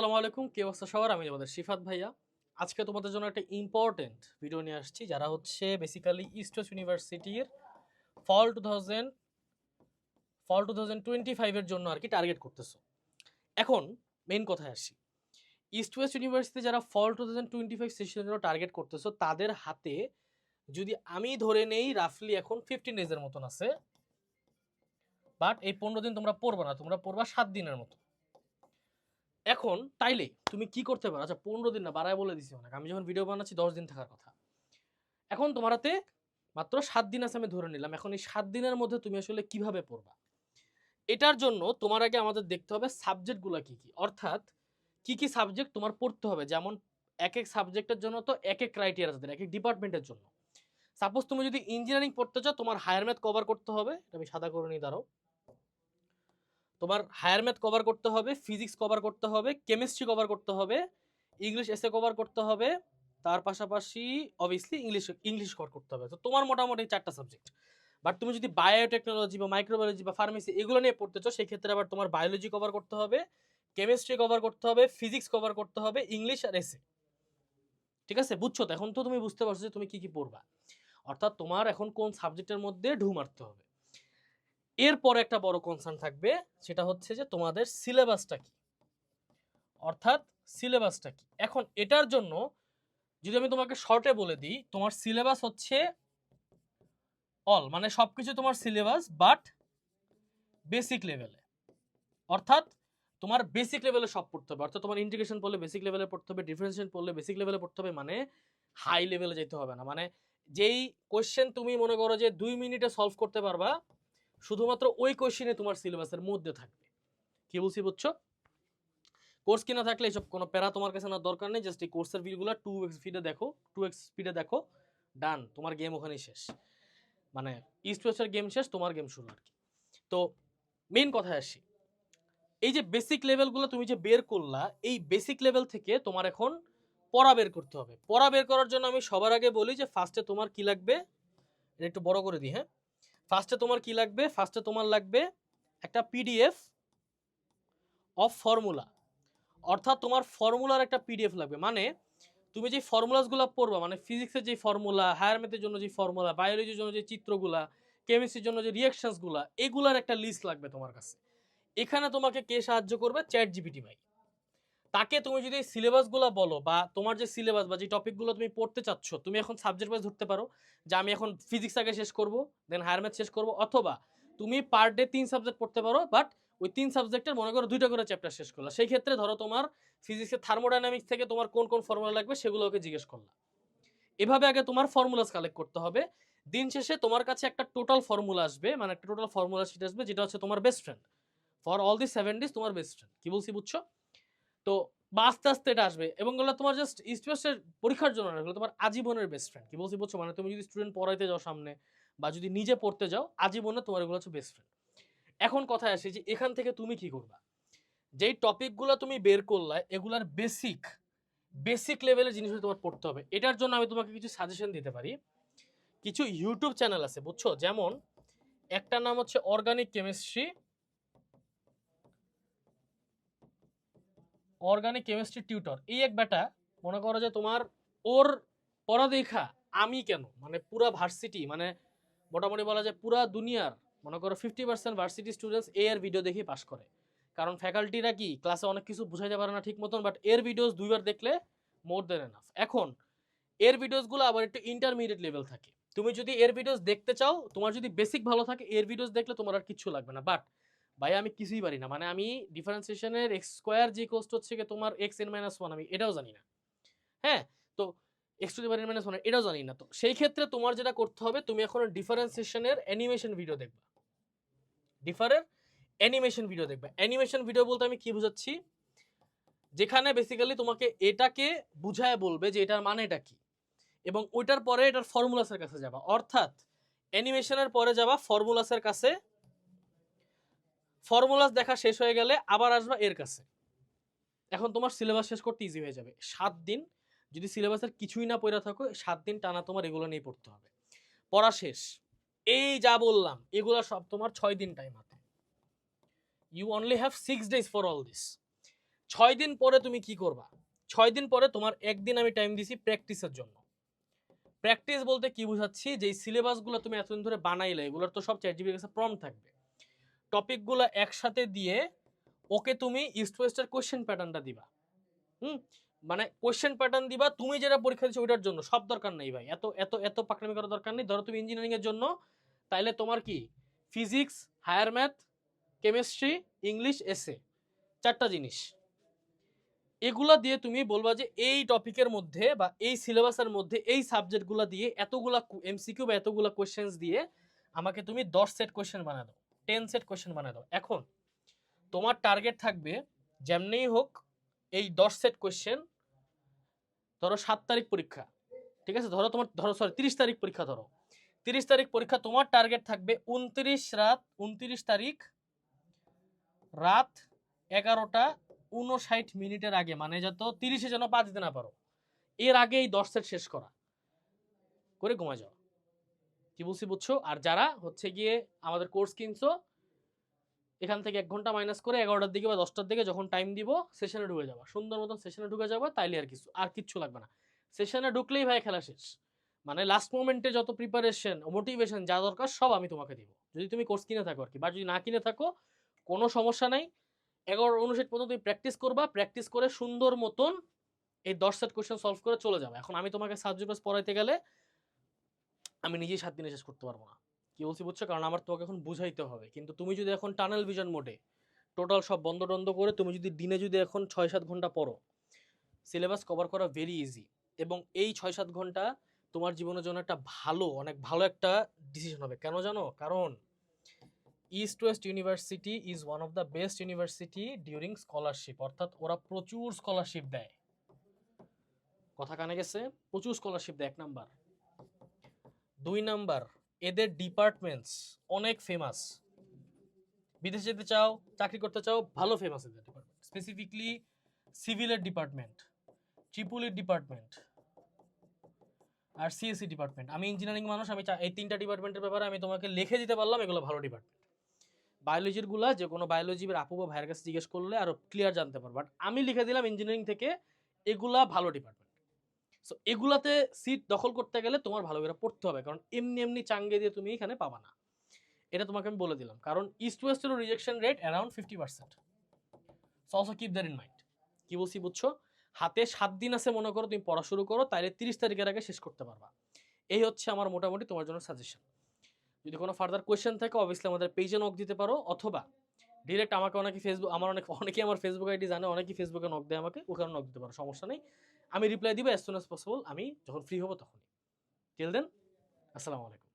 আসসালামু আলাইকুম, কে অবস্থা সবার? আমি তোমাদের শিফাত ভাইয়া। আজকে তোমাদের জন্য একটা ইম্পর্টেন্ট ভিডিও নিয়ে আসছি, যারা হচ্ছে বেসিক্যালি ইস্ট ওয়েস্ট ইউনিভার্সিটির fall two thousand fall two thousand twenty ফাইভের জন্য আর কি টার্গেট করতেছো। এখন মেন কথায় আসি। ইস্ট ওয়েস্ট ইউনিভার্সিটি যারা fall two thousand twenty five সেশনের জন্য টার্গেট করতেছো, তাদের হাতে যদি আমি ধরে নেই রাফলি এখন ফিফটিন ডেজের মতন আছে। বাট এই পনেরো দিন তোমরা পড়বা না, তোমরা পড়বা সাত দিনের মতো। এখন তাইলে তুমি কি করতে পারো? আচ্ছা পনেরো দিন না, বাড়ায় বলে দিছি অনেক আমি যখন ভিডিও বানাচ্ছি, দশ দিন থাকার কথা। এখন তোমার হাতে মাত্র সাত দিন আছে আমি ধরে নিলাম। এখন এই সাত দিনের মধ্যে তুমি আসলে কীভাবে পড়বা? এটার জন্য তোমার আগে আমাদের দেখতে হবে সাবজেক্টগুলো কি কি। অর্থাৎ কি কি সাবজেক্ট তোমার পড়তে হবে? যেমন এক এক সাবজেক্টের জন্য তো এক এক ক্রাইটেরিয়া আছে, এক এক ডিপার্টমেন্টের জন্য। সাপোজ তুমি যদি ইঞ্জিনিয়ারিং পড়তে চাও, তোমার হায়ার ম্যাথ কভার করতে হবে। এটা আমি সাদা করে নিই, দাঁড়াও। তোমার হায়ার ম্যাথ কভার করতে হবে ফিজিক্স কভার করতে হবে কেমিস্ট্রি কভার করতে হবে ইংলিশ এসে কভার করতে হবে, তার পাশাপাশি অবভিয়াসলি ইংলিশ ইংলিশ কভার করতে হবে। তো তোমার মোটামুটি চারটা সাবজেক্ট বাট তুমি যদি বায়োটেকনোলজি বা মাইক্রোবায়োলজি বা ফার্মেসি এগুলো নিয়ে পড়তে চাও, সেক্ষেত্রে আবার তোমার বায়োলজি কভার করতে হবে কেমিস্ট্রি কভার করতে হবে ফিজিক্স কভার করতে হবে ইংলিশ আর এসে ঠিক আছে? বুঝছ তো? এখন তো তুমি বুঝতে পারছ যে তুমি কি কি পড়বা। অর্থাৎ তোমার এখন কোন সাবজেক্টের মধ্যে ঢু মারতে হবে। এরপর একটা বড় কনসার্ন থাকবে, সেটা হচ্ছে যে তোমাদের সিলেবাসটা কি? অর্থাৎ সিলেবাসটা কি? এখন এটার জন্য যদি আমি তোমাকে শর্টে বলে দিই, তোমার সিলেবাস হচ্ছে অল মানে সবকিছু তোমার সিলেবাস বাট বেসিক লেভেলে অর্থাৎ তোমার বেসিক লেভেলে সব পড়তে হবে। অর্থাৎ তোমার ইন্টিগ্রেশন পড়লে বেসিক লেভেলে পড়তে হবে ডিফারেন্সিয়েশন পড়লে বেসিক লেভেলে পড়তে হবে মানে হাই লেভেলে যেতে হবে না। মানে যেই কোশ্চেন তুমি মনে করো যে দুই মিনিটে সলভ করতে পারবা শুধুমাত্র ওই কোশ্চেনে তোমার সিলেবাসের মধ্যে থাকবে। কি বলছি বুঝছ? কোর্স কিনা থাকলে এসব কোনো প্যারা তোমার কাছে না দরকার নেই জাস্ট এই কোর্সের ভিডিওগুলো টু এক্স স্পিডে দেখো টু এক্স স্পিডে দেখো ডান তোমার গেম ওখানেই শেষ। মানে ইস্ট ওয়েস্টের গেম শেষ, তোমার গেম শুরু আর কি। তো মেন কথায় আসি। এই যে বেসিক লেভেলগুলো তুমি যে বের করলা, এই বেসিক লেভেল থেকে তোমার এখন পড়া বের করতে হবে। পড়া বের করার জন্য আমি সবার আগে বলি যে ফার্স্টে তোমার কি লাগবে? এটা একটু বড় করে দিই হ্যাঁ? ফার্স্টে তোমার কি লাগবে? ফার্স্টে তোমার লাগবে একটা পিডিএফ অফ ফর্মুলা অর্থাৎ তোমার ফর্মুলার একটা পিডিএফ লাগবে। মানে তুমি যে ফর্মুলাসগুলো পড়বা মানে ফিজিক্সের যে ফর্মুলা হায়ার ম্যাথের জন্য যে ফর্মুলা বায়োলজির জন্য যে চিত্রগুলা কেমিস্ট্রির জন্য যে রিয়াকশনসগুলা এগুলার একটা লিস্ট লাগবে তোমার কাছে। এখানে তোমাকে কে সাহায্য করবে? চ্যাট জিপিটি ভাই তাকে তুমি যদি সিলেবাসগুলো বলো বা তোমার যে সিলেবাস বা যে টপিকগুলো তুমি পড়তে চাচ্ছ, তুমি এখন সাবজেক্ট ওয়াইজ ধরতে পারো যে আমি এখন ফিজিক্স আগে শেষ করব দেন হায়ার ম্যাথ শেষ করব, অথবা তুমি পার ডে তিন সাবজেক্ট পড়তে পারো বাট ওই তিন সাবজেক্টের মনে করো দুইটা করে চ্যাপ্টার শেষ করলা। সেই ক্ষেত্রে ধরো তোমার ফিজিক্সের থার্মোডাইনামিক্স থেকে তোমার কোন কোন ফর্মুলা লাগবে সেগুলো ওকে জিজ্ঞেস করলা। এভাবে আগে তোমার ফর্মুলাস কালেক্ট করতে হবে। দিন শেষে তোমার কাছে একটা টোটাল ফর্মুলা আসবে মানে একটা টোটাল ফর্মুলা শিট আসবে, যেটা হচ্ছে তোমার best friend for all the seven days তোমার বেস্ট ফ্রেন্ড কি বলছি বুঝছ? তো বা আস্তে আস্তে এটা আসবে এবং এগুলো তোমার জাস্ট ইস্ট ওয়েস্টের পরীক্ষার জন্য না তোমার আজীবনের বেস্ট ফ্রেন্ড কি বলছি বলছো মানে তুমি যদি স্টুডেন্ট পড়াইতে যাও সামনে বা যদি নিজে পড়তে যাও, আজীবনে তোমার এগুলো হচ্ছে বেস্ট ফ্রেন্ড এখন কথায় আসে যে এখান থেকে তুমি কি করবা? যেই টপিকগুলো তুমি বের করলা, এগুলার বেসিক বেসিক লেভেলের জিনিসগুলো তোমার পড়তে হবে। এটার জন্য আমি তোমাকে কিছু সাজেশন দিতে পারি। কিছু ইউটিউব চ্যানেল আছে, বুঝছ? যেমন একটা নাম হচ্ছে organic chemistry organic chemistry tutor এই এক বেটা, মনে করো যে তোমার ওর পড়া দেখা আমি কেন? মানে পুরা ভার্সিটি মানে মোটামুটি বলা যায় পুরা দুনিয়ার, মনে করো ফিফটি পার্সেন্ট ভার্সিটি স্টুডেন্টস এ এর ভিডিও দেখেই পাস করে। কারণ ফ্যাকাল্টিরা কি ক্লাসে অনেক কিছু বুঝাইতে পারে না ঠিক মতন বাট এর ভিডিওস দুইবার দেখলে মোর দেন এনাফ এখন, এর ভিডিওসগুলো আবার একটু ইন্টারমিডিয়েট লেভেল থাকে। তুমি যদি এর ভিডিওস দেখতে চাও, তোমার যদি বেসিক ভালো থাকে, এর ভিডিওস দেখলে তোমার আর কিছু লাগবে না। বাট ভাই, আমি কিছুই পারি না। মানে আমি ডিফারেন্সিয়েশনের এক্স স্কোয়ার যে কোস্ট হচ্ছে কি তোমার এক্স এন মাইনাস ওয়ান আমি এটাও জানি না। হ্যাঁ? তো X to the power minus one এটাও জানি না। তো সেই ক্ষেত্রে তোমার যেটা করতে হবে, তুমি এখন ডিফারেন্সিয়েশনের অ্যানিমেশন ভিডিও দেখবা। ডিফারের অ্যানিমেশন ভিডিও দেখবে। অ্যানিমেশন ভিডিও বলতে আমি কি বুঝাচ্ছি? যেখানে বেসিক্যালি তোমাকে এটাকে বুঝায় বলবে যে এটার মানে এটা কি। এবং ওইটার পরে এটার ফর্মুলাসের কাছে যাবা। অর্থাৎ অ্যানিমেশনের পরে যাবা ফর্মুলাসের কাছে ফর্মুলাস দেখা শেষ হয়ে গেলে আবার আসবা এর কাছে। এখন তোমার সিলেবাস শেষ করতে ইজি হয়ে যাবে। সাত দিন যদি সিলেবাসের কিছুই না পড়া থাকো, সাত দিন টানা তোমার এগুলো নিয়ে পড়তে হবে। পড়া শেষ। এই যা বললাম, এগুলো সব তোমার ছয় দিন টাইম হাতে you only have six days for all this ছয় দিন পরে তুমি কি করবা? ছয় দিন পরে তোমার একদিন আমি টাইম দিছি প্র্যাকটিসের জন্য। প্র্যাকটিস বলতে কি বুঝাচ্ছি? যে সিলেবাসগুলো তুমি এতদিন ধরে বানাইলে, এগুলোর তো সব চ্যাট জিবির কাছে প্রম থাকবে। টপিকগুলো একসাথে দিয়ে ওকে তুমি ইস্ট ওয়েস্টের কোয়েশ্চেন প্যাটার্নটা দিবা। হুম? মানে কোয়েশ্চেন প্যাটার্ন দিবা, তুমি যেটা পরীক্ষা দিচ্ছ ওইটার জন্য। সব দরকার নেই ভাই। এত এত এত পাকনামি করার দরকার নেই। ধরো তুমি ইঞ্জিনিয়ারিং এর জন্য, তাইলে তোমার কি? Physics higher math chemistry English এসে চারটা জিনিস। এগুলা দিয়ে তুমি বলবা যে এই টপিকের মধ্যে বা এই সিলেবাসের মধ্যে এই সাবজেক্টগুলো দিয়ে এতগুলা এমসিকিউ বা এতগুলা কোয়েশ্চেন্স দিয়ে আমাকে তুমি দশ সেট কোয়েশ্চেন বানায় দাও টেন সেট কোয়েশ্চেন বানায় দাও। এখন তোমার টার্গেট থাকবে যেমনিই হোক এই দশ সেট কোয়েশ্চেন ধরো সাত তারিখ পরীক্ষা, ঠিক আছে? ধরো তোমার, ধরো সরি তিরিশ তারিখ পরীক্ষা ধরো। তিরিশ তারিখ পরীক্ষা তোমার টার্গেট থাকবে উনত্রিশ রাত, উনত্রিশ তারিখ রাত এগারোটা উনষাট মিনিটের আগে মানে যত তিরিশে যেন পা দিতে না পারো, এর আগে এই দশ সেট শেষ করা। করে ঘুমা যাও। কি বলছি বুঝছ? আর যারা হচ্ছে গিয়ে আমাদের কোর্স কিনছো, এখান থেকে এক ঘণ্টা মাইনাস করে এগারোটার দিকে বা দশটার দিকে যখন টাইম দিব সেশনে ঢুকে যাবা। সুন্দর মতন সেশনে ঢুকে যাবা, তাইলে আর কিছু, আর কিচ্ছু লাগবে না। সেশনে ঢুকলেই ভাই খেলা শেষ। মানে লাস্ট মোমেন্টে যত প্রিপারেশন মোটিভেশন যা দরকার সব আমি তোমাকে দিব। যদি তুমি কোর্স কিনে থাকো আর কি বা যদি না কিনে থাকো, কোনো সমস্যা নাই। এগারো অনুষেট পর্যন্ত তুমি প্র্যাকটিস করবা। প্র্যাকটিস করে সুন্দর মতন এই দশ সেট কোয়েশ্চেন সলভ করে চলে যাবে। এখন আমি তোমাকে সাবজেক্ট পড়াইতে গেলে আমি নিজেই সাত দিনে শেষ করতে পারব না। কি বলছি বুঝছ? কারণ আমার তোমাকে এখন বুঝাইতে হবে। কিন্তু তুমি যদি এখন টানেল ভিশন মোডে টোটাল সব বন্ধ টন্ধ করে তুমি যদি দিনে যদি এখন ছয় সাত ঘণ্টা পড়ো সিলেবাস কভার করা ভেরি ইজি এবং এই ছয় সাত ঘণ্টা তোমার জীবনের জন্য একটা ভালো, অনেক ভালো একটা ডিসিশন হবে। কেন জানো? কারণ East West University is one of the best university during scholarship অর্থাৎ ওরা প্রচুর স্কলারশিপ দেয়। কথা কানে গেছে? প্রচুর স্কলারশিপ দেয়, এক নাম্বার। দুই নাম্বার, এদের ডিপার্টমেন্টস অনেক ফেমাস বিদেশে যেতে চাও, চাকরি করতে চাও, ভালো ফেমাস এদের ডিপার্টমেন্ট স্পেসিফিকলি সিভিলের ডিপার্টমেন্ট ট্রিপুলির ডিপার্টমেন্ট আর সিএসসি ডিপার্টমেন্ট আমি ইঞ্জিনিয়ারিং মানুষ, আমি এই তিনটা ডিপার্টমেন্টের ব্যাপারে আমি তোমাকে লিখে দিতে পারলাম, এগুলো ভালো ডিপার্টমেন্ট বায়োলজিরগুলা, যে কোনো বায়োলজি আপু বা ভাইয়ের কাছে জিজ্ঞেস করলে আরও ক্লিয়ার জানতে পারব। বাট আমি লিখে দিলাম ইঞ্জিনিয়ারিং থেকে, এগুলা ভালো ডিপার্টমেন্ট সো এগুলাতে সিট দখল করতে গেলে তোমার ভালো করে পড়তে হবে। কারণ এমনি এমনি চাঙ্গে দিয়ে তুমি এখানে পাবা না। এটা তোমাকে আমি বলে দিলাম। কারণ East ওয়েস্টেরও rejection rate around fifty percent so also keep there in mind কি বলছি বুঝছ? হাতে সাত দিন আছে মনে করো, তুমি পড়া শুরু করো, তাইলে তিরিশ তারিখের আগে শেষ করতে পারবা। এই হচ্ছে আমার মোটামুটি তোমার জন্য সাজেশন যদি কোনো ফার্দার কোয়েশ্চেন থাকে অবভিয়াসলি আমাদের পেজে নক দিতে পারো, অথবা ডিরেক্ট আমাকে অনেকে ফেসবুক আমার অনেক, অনেকেই আমার ফেসবুক আইডি জানে, অনেকেই ফেসবুকে নক দেয় আমাকে ওখানে নক দিতে পারো, সমস্যা নেই। আমি রিপ্লাই দিব অ্যাজ সুন অ্যাজ পসিবল আমি যখন ফ্রি হব তখনই। টিল দেন আসসালামু আলাইকুম।